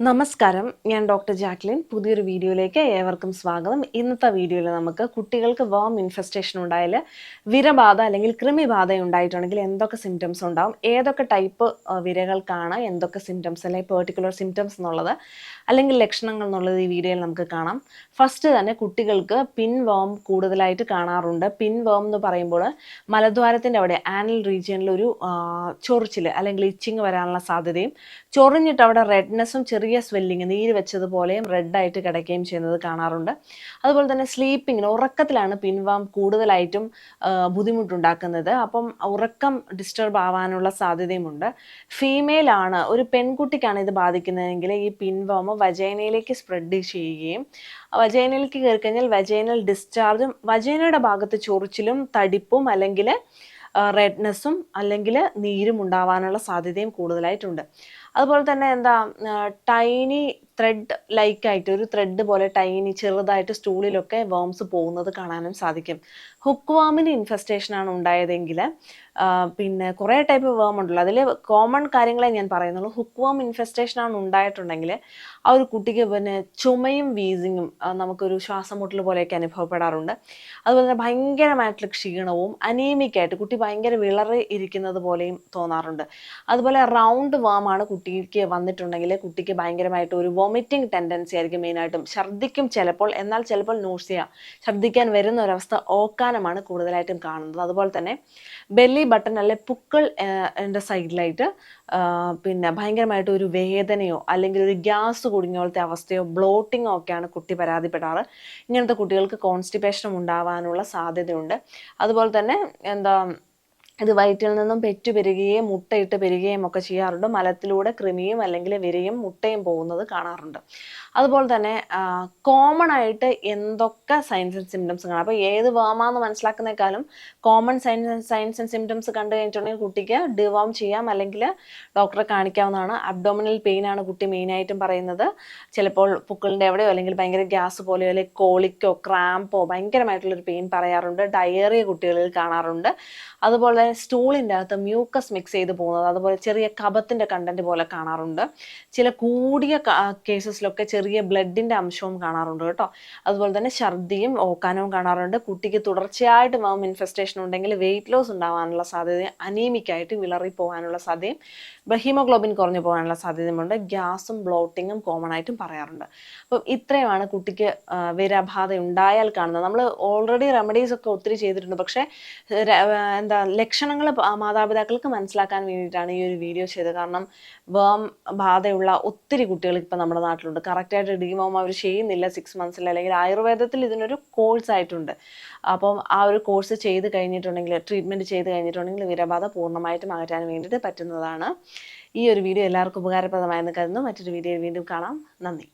നമസ്കാരം. ഞാൻ doctor Jacqueline. പുതിയൊരു വീഡിയോയിലേക്ക് ഏവർക്കും സ്വാഗതം. ഇന്നത്തെ വീഡിയോയിൽ നമുക്ക് കുട്ടികൾക്ക് വേം ഇൻഫെസ്റ്റേഷൻ ഉണ്ടായാൽ വിരബാധ അല്ലെങ്കിൽ കൃമിബാധ ഉണ്ടായിട്ടുണ്ടെങ്കിൽ എന്തൊക്കെ സിംറ്റംസ് ഉണ്ടാവും ഏതൊക്കെ ടൈപ്പ് വിരകൾക്കാണ് എന്തൊക്കെ സിംറ്റംസ് അല്ലെങ്കിൽ പെർട്ടിക്കുലർ സിംറ്റംസ് എന്നുള്ളത് അല്ലെങ്കിൽ ലക്ഷണങ്ങൾ എന്നുള്ളത് ഈ വീഡിയോയിൽ നമുക്ക് കാണാം. ഫസ്റ്റ് തന്നെ കുട്ടികൾക്ക് പിൻ വേം കൂടുതലായിട്ട് കാണാറുണ്ട്. പിൻ വേം എന്ന് പറയുമ്പോൾ മലദ്വാരത്തിന്റെ അവിടെ ആനൽ റീജിയനിൽ ഒരു ചൊറിച്ചിൽ അല്ലെങ്കിൽ ഇച്ചിങ് വരാനുള്ള സാധ്യതയും ചൊറിഞ്ഞിട്ട് അവിടെ റെഡ്നെസ്സും ചെറിയ സ്വെല്ലിങ് നീര് വെച്ചതുപോലെയും റെഡായിട്ട് കിടക്കുകയും ചെയ്യുന്നത് കാണാറുണ്ട്. അതുപോലെ തന്നെ സ്ലീപ്പിങ്ങിന് ഉറക്കത്തിലാണ് പിൻവാം കൂടുതലായിട്ടും ബുദ്ധിമുട്ടുണ്ടാക്കുന്നത്. അപ്പം ഉറക്കം ഡിസ്റ്റർബ് ആവാനുള്ള സാധ്യതയുമുണ്ട്. ഫീമെയിൽ ആണ് ഒരു പെൺകുട്ടിക്കാണ് ഇത് ബാധിക്കുന്നതെങ്കിൽ ഈ പിൻവാമ് വജൈനയിലേക്ക് സ്പ്രെഡ് ചെയ്യുകയും വജൈനയിലേക്ക് കയറി കഴിഞ്ഞാൽ വജൈനൽ ഡിസ്ചാർജും വജൈനയുടെ ഭാഗത്ത് ചൊറിച്ചിലും തടിപ്പും അല്ലെങ്കിൽ റെഡ്നെസ്സും അല്ലെങ്കിൽ നീരും ഉണ്ടാവാനുള്ള സാധ്യതയും കൂടുതലായിട്ടുണ്ട്. അതുപോലെ തന്നെ എന്താ ടൈനി ത്രെഡ് ലൈക്ക് ആയിട്ട് ഒരു ത്രെഡ് പോലെ ടൈനി ചെറുതായിട്ട് സ്റ്റൂളിലൊക്കെ വേംസ് പോകുന്നത് കാണാനും സാധിക്കും. ഹുക്ക് വാമിന് ഇൻഫെസ്റ്റേഷൻ ആണ് ഉണ്ടായതെങ്കിൽ പിന്നെ കുറേ ടൈപ്പ് വേം ഉണ്ടല്ലോ. അതിൽ കോമൺ കാര്യങ്ങളെ ഞാൻ പറയുന്നുള്ളൂ. ഹുക്ക് വാം ഇൻഫെസ്റ്റേഷൻ ആണ് ഉണ്ടായിട്ടുണ്ടെങ്കിൽ ആ ഒരു കുട്ടിക്ക് പിന്നെ ചുമയും വീസിങ്ങും നമുക്കൊരു ശ്വാസം മുട്ടൽ പോലെയൊക്കെ അനുഭവപ്പെടാറുണ്ട്. അതുപോലെ തന്നെ ഭയങ്കരമായിട്ടുള്ള ക്ഷീണവും അനീമിക്കായിട്ട് കുട്ടി ഭയങ്കര വിളറി ഇരിക്കുന്നത് പോലെയും തോന്നാറുണ്ട്. അതുപോലെ റൗണ്ട് വാമാണ് കുട്ടിക്ക് വന്നിട്ടുണ്ടെങ്കിൽ കുട്ടിക്ക് ഭയങ്കരമായിട്ട് ഒരു വോമിറ്റിംഗ് ടെൻഡൻസി ആയിരിക്കും മെയിനായിട്ടും ഛർദ്ദിക്കും ചിലപ്പോൾ എന്നാൽ ചിലപ്പോൾ നൂഷ്യ ഛർദ്ദിക്കാൻ വരുന്ന ഒരവസ്ഥ ഓക്കാനമാണ് കൂടുതലായിട്ടും കാണുന്നത്. അതുപോലെ തന്നെ ബെല്ലി ബട്ടൺ അല്ലെ പുക്കൾ എന്റെ സൈഡിലായിട്ട് പിന്നെ ഭയങ്കരമായിട്ട് ഒരു വേദനയോ അല്ലെങ്കിൽ ഒരു ഗ്യാസ് കുടുങ്ങിയ പോലത്തെ അവസ്ഥയോ ബ്ലോട്ടിങ്ങോ ഒക്കെയാണ് കുട്ടി പരാതിപ്പെടാറ്. ഇങ്ങനത്തെ കുട്ടികൾക്ക് കോൺസ്റ്റിപ്പേഷനും ഉണ്ടാവാനുള്ള സാധ്യതയുണ്ട്. അതുപോലെ തന്നെ എന്താ ഇത് വയറ്റിൽ നിന്നും പെറ്റു പെരുകുകയും മുട്ടയിട്ട് പെരുകുകയും ഒക്കെ ചെയ്യാറുണ്ട്. മലത്തിലൂടെ കൃമിയും അല്ലെങ്കിൽ വിരയും മുട്ടയും പോകുന്നത് കാണാറുണ്ട്. അതുപോലെ തന്നെ കോമൺ ആയിട്ട് എന്തൊക്കെ സൈൻസ് ആൻഡ് സിംറ്റംസ് കാണാം? അപ്പോൾ ഏത് വേമാന്ന് മനസ്സിലാക്കുന്നേക്കാളും common signs signs and symptoms കണ്ടു കഴിഞ്ഞിട്ടുണ്ടെങ്കിൽ കുട്ടിക്ക് ഡിവോം ചെയ്യാം അല്ലെങ്കിൽ ഡോക്ടറെ കാണിക്കാവുന്നതാണ്. അബ്ഡോമിനൽ പെയിൻ ആണ് കുട്ടി മെയിനായിട്ടും പറയുന്നത്. ചിലപ്പോൾ പുക്കളിന്റെ എവിടെയോ അല്ലെങ്കിൽ ഭയങ്കര ഗ്യാസ് പോലെയോ അല്ലെങ്കിൽ കോളിക്കോ ക്രാമ്പോ ഭയങ്കരമായിട്ടുള്ളൊരു പെയിൻ പറയാറുണ്ട്. ഡയറിയ കുട്ടികളിൽ കാണാറുണ്ട്. അതുപോലെ സ്റ്റൂളിന്റെ അകത്ത് മ്യൂക്കസ് മിക്സ് ചെയ്ത് പോകുന്നത് അതുപോലെ ചെറിയ കപത്തിന്റെ കണ്ടന്റ് പോലെ കാണാറുണ്ട്. ചില കൂടിയ കേസസിലൊക്കെ ചെറിയ ബ്ലഡിന്റെ അംശവും കാണാറുണ്ട് കേട്ടോ. അതുപോലെ തന്നെ ഛർദിയും ഓക്കാനവും കാണാറുണ്ട്. കുട്ടിക്ക് തുടർച്ചയായിട്ട് മാം ഇൻഫെസ്റ്റേഷൻ ഉണ്ടെങ്കിൽ വെയിറ്റ് ലോസ് ഉണ്ടാവാനുള്ള സാധ്യതയും അനീമിക്കായിട്ട് വിളറി പോകാനുള്ള സാധ്യതയും ഹീമോഗ്ലോബിൻ കുറഞ്ഞു പോകാനുള്ള സാധ്യതയുമുണ്ട്. ഗ്യാസും ബ്ലോട്ടിങ്ങും കോമൺ ആയിട്ടും പറയാറുണ്ട്. അപ്പം ഇത്രയുമാണ് കുട്ടിക്ക് വിരാബാധ ഉണ്ടായാൽ കാണുന്നത്. നമ്മൾ ഓൾറെഡി റെമഡീസ് ഒക്കെ ഒത്തിരി ചെയ്തിട്ടുണ്ട്. പക്ഷേ എന്താ എന്താ ലക്ഷണങ്ങൾ മാതാപിതാക്കൾക്ക് മനസ്സിലാക്കാൻ വേണ്ടിയിട്ടാണ് ഈ ഒരു വീഡിയോ ചെയ്തത്. കാരണം വേം ബാധയുള്ള ഒത്തിരി കുട്ടികൾ ഇപ്പം നമ്മുടെ നാട്ടിലുണ്ട്. കറക്റ്റായിട്ട് ഡിമോം അവർ ചെയ്യുന്നില്ല സിക്സ് മന്ത്സിൽ അല്ലെങ്കിൽ ആയുർവേദത്തിൽ ഇതിനൊരു കോഴ്സ് ആയിട്ടുണ്ട്. അപ്പം ആ ഒരു കോഴ്സ് ചെയ്ത് കഴിഞ്ഞിട്ടുണ്ടെങ്കിൽ ട്രീറ്റ്മെന്റ് ചെയ്ത് കഴിഞ്ഞിട്ടുണ്ടെങ്കിൽ വീരബാധ പൂർണമായിട്ടും അകറ്റാൻ വേണ്ടിയിട്ട് പറ്റുന്നതാണ്. ഈ ഒരു വീഡിയോ എല്ലാവർക്കും ഉപകാരപ്രദമായെന്ന് കരുതുന്നു. മറ്റൊരു വീഡിയോ വീണ്ടും കാണാം. നന്ദി.